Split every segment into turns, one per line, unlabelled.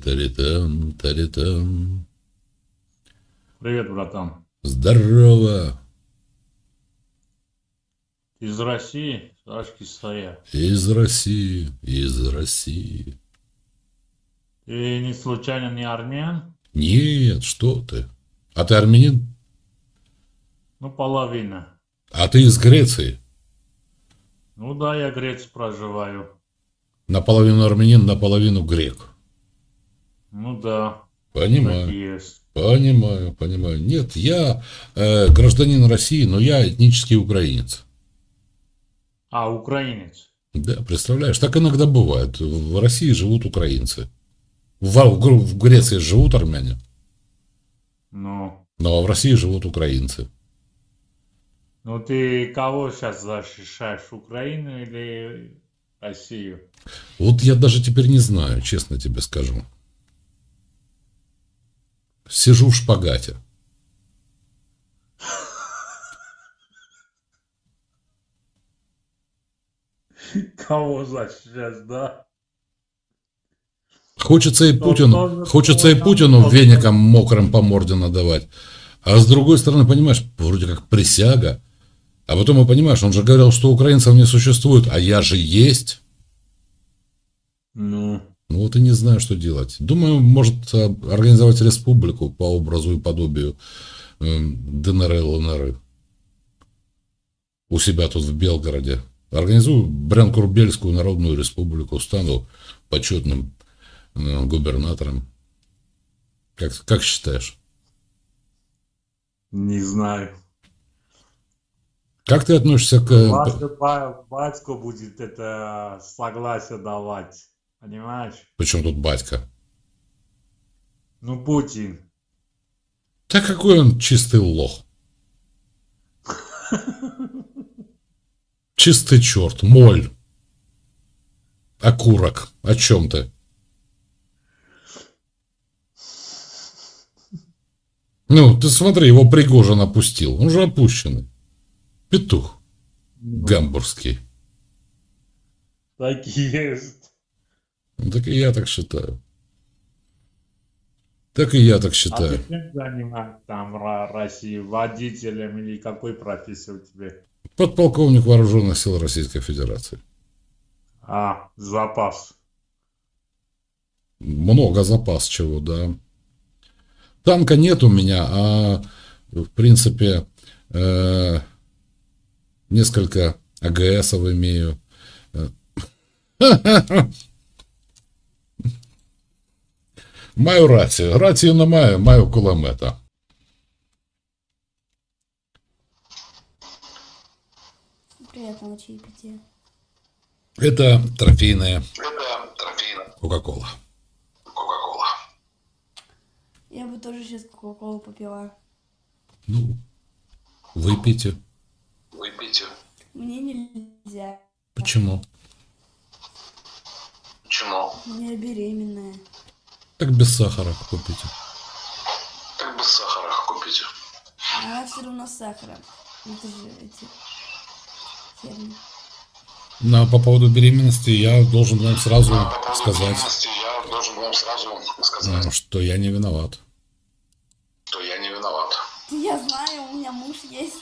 таритам, таритам.
Привет, братан.
Здорово.
Из России, Сашки Сая.
Из России, из России.
Ты не случайно не армян?
Нет, что ты. А ты армянин?
Ну, половина.
А ты из Греции?
Ну да, я грец проживаю.
Наполовину армянин, наполовину грек.
Ну да,
Понимаю. Понимаю, понимаю. Нет, я э, гражданин России, но я этнический украинец.
А, украинец.
Да, представляешь, так иногда бывает. В России живут украинцы. В, в в Греции живут армяне,
Ну,
но в России живут украинцы.
ну ты кого сейчас защищаешь, Украину или Россию?
Вот я даже теперь не знаю, честно тебе скажу. Сижу в шпагате.
Кого защищаешь, да?
Хочется и
Ну,
Путину, хочется и Путину веником мокрым по морде надавать. А с другой стороны, понимаешь, вроде как присяга. А потом и понимаешь, он же говорил, что украинцев не существует, а я же есть.
Ну,
Ну вот и не знаю, что делать. Думаю, может а, организовать республику по образу и подобию эм, ДНР и ЛНР. У себя тут в Белгороде. Организую Брянкурбельскую народную республику, стану почетным э, губернатором. Как, как считаешь?
не знаю.
Как ты относишься к... э,
Ваше ба- батько будет это согласие давать. Понимаешь?
Причем тут батька?
Ну, Путин.
Да какой он чистый лох. Чистый черт, моль. Окурок. О чем ты? Ну, ты смотри, его Пригожин опустил. Он же опущенный. Петух. Гамбургский.
Так есть.
Ну, так и я так считаю. Так и я так
А ты
считаю.
чем занимаешься там в России? Водителем или какой профессия у тебя?
Подполковник вооруженных сил Российской Федерации.
А, запас.
Много запас чего, да. Танка нет у меня, а в принципе э, несколько АГСов имею. Маю рацію. Рацію не маю, маю кулемета.
Приятного чаепития.
Это трофейная
Это трофейная
Кока-Кола.
Кока-Кола.
Я бы тоже сейчас кока-колу попила.
Ну, выпейте.
Выпейте.
Мне нельзя.
Почему?
Почему?
Я беременная.
Так без сахара купите.
Так без сахара купите.
А все равно с сахаром. Это же эти фермы.
Но по поводу беременности я должен вам сразу
А по
сказать,
беременности я должен вам сразу сказать,
э, что я не виноват.
что я не виноват.
Я знаю, у меня муж есть.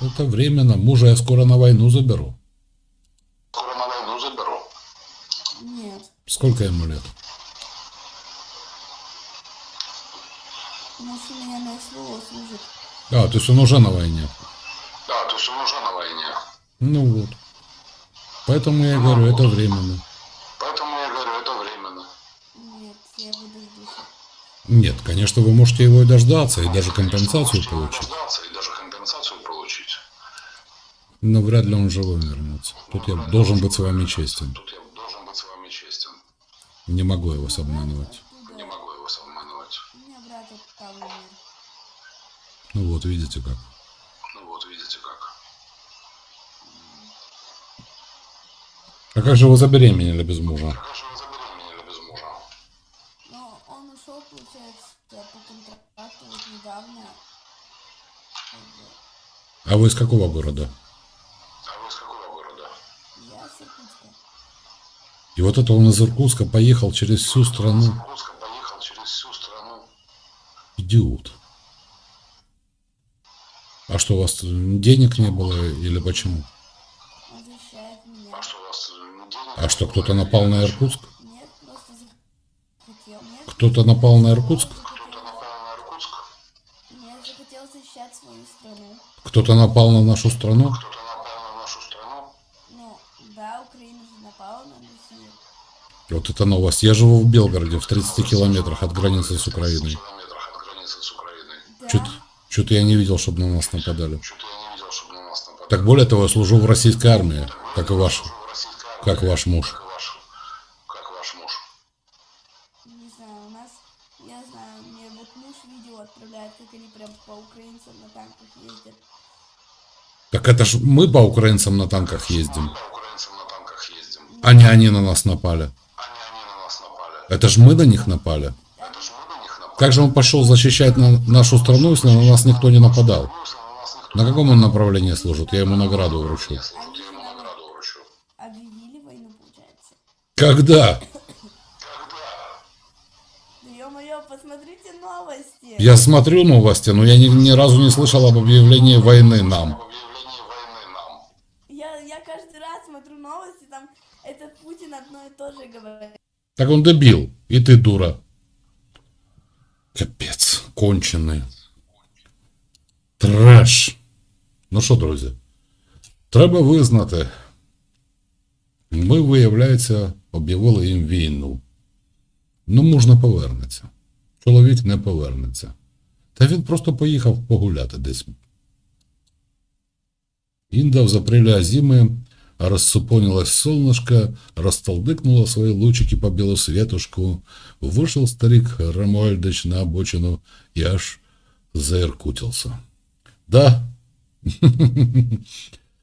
Это временно. Мужа я скоро на войну заберу.
Скоро на войну заберу.
Нет.
Сколько ему лет?
Муж у меня на СВО служит.
А, то есть он уже на войне.
Да, то есть он уже на войне.
Ну вот. Поэтому я говорю, это временно.
Поэтому я говорю, это временно.
Нет, я его дождусь.
Нет, конечно, вы можете его и дождаться, и даже компенсацию
Можете его
получить.
дождаться и даже компенсацию получить.
Но вряд ли он живым вернется. Тут я должен быть с вами честен.
Тут я должен быть с вами честен.
Не могу я вас обманывать.
Не
Оттуда.
могу я вас обманывать.
У меня брат там умер.
Ну вот, видите как.
Ну вот, видите как.
А как же вы забеременели без мужа?
Как же вы забеременели без мужа?
Но он ушел, получается, по контракту вот недавно. Как бы,
А вы из какого города?
А вы из какого города?
Я с Иркутска.
И вот это он из Иркутска поехал через всю
Из
страну.
Иркутска поехал через всю страну.
Идиот. А что, у вас денег не было или почему?
А что
кто-то напал на Иркутск? Кто-то напал на Иркутск?
Кто-то напал на
нашу страну?
Ну.
Вот это новость. Я живу в Белгороде, в 30 километрах от границы с Украиной.
Да,
Что-то я не видел, чтобы на нас нападали.
Что-то я не видел, чтобы на нас нападали.
Так более того, я служу в российской армии, как и ваш, как ваш муж.
как ваш, как ваш муж.
не знаю, у нас, я знаю, мне вот муж видео отправляет, как они прям по украинцам на танках ездят.
Так это ж мы по украинцам на танках ездим. А не они на нас напали. Это ж мы на них напали. Как же он пошел защищать на- нашу страну, если на нас никто не нападал?
На
каком он направлении служит? Я ему награду вручу.
Объявили войну, получается.
Когда?
Посмотрите новости.
Я смотрю новости, но я ни, ни разу не слышал об объявлении войны нам.
Об объявлении войны нам.
Я, я каждый раз смотрю новости, там этот Путин одно и то же говорит.
Так он дебил, и ты дура. Капець, кончений. Треш. Ну що, друзі, треба визнати. Ми, виявляється, об'явили їм війну. Ну, муж не повернеться. Чоловік не повернеться. Та він просто поїхав погуляти десь. Инда в запреле зимы рассупонилось солнышко, растолдыкнуло свои лучики по белу светушку. Вышел старик Рамуальдыч на обочину и аж заиркутился. Да,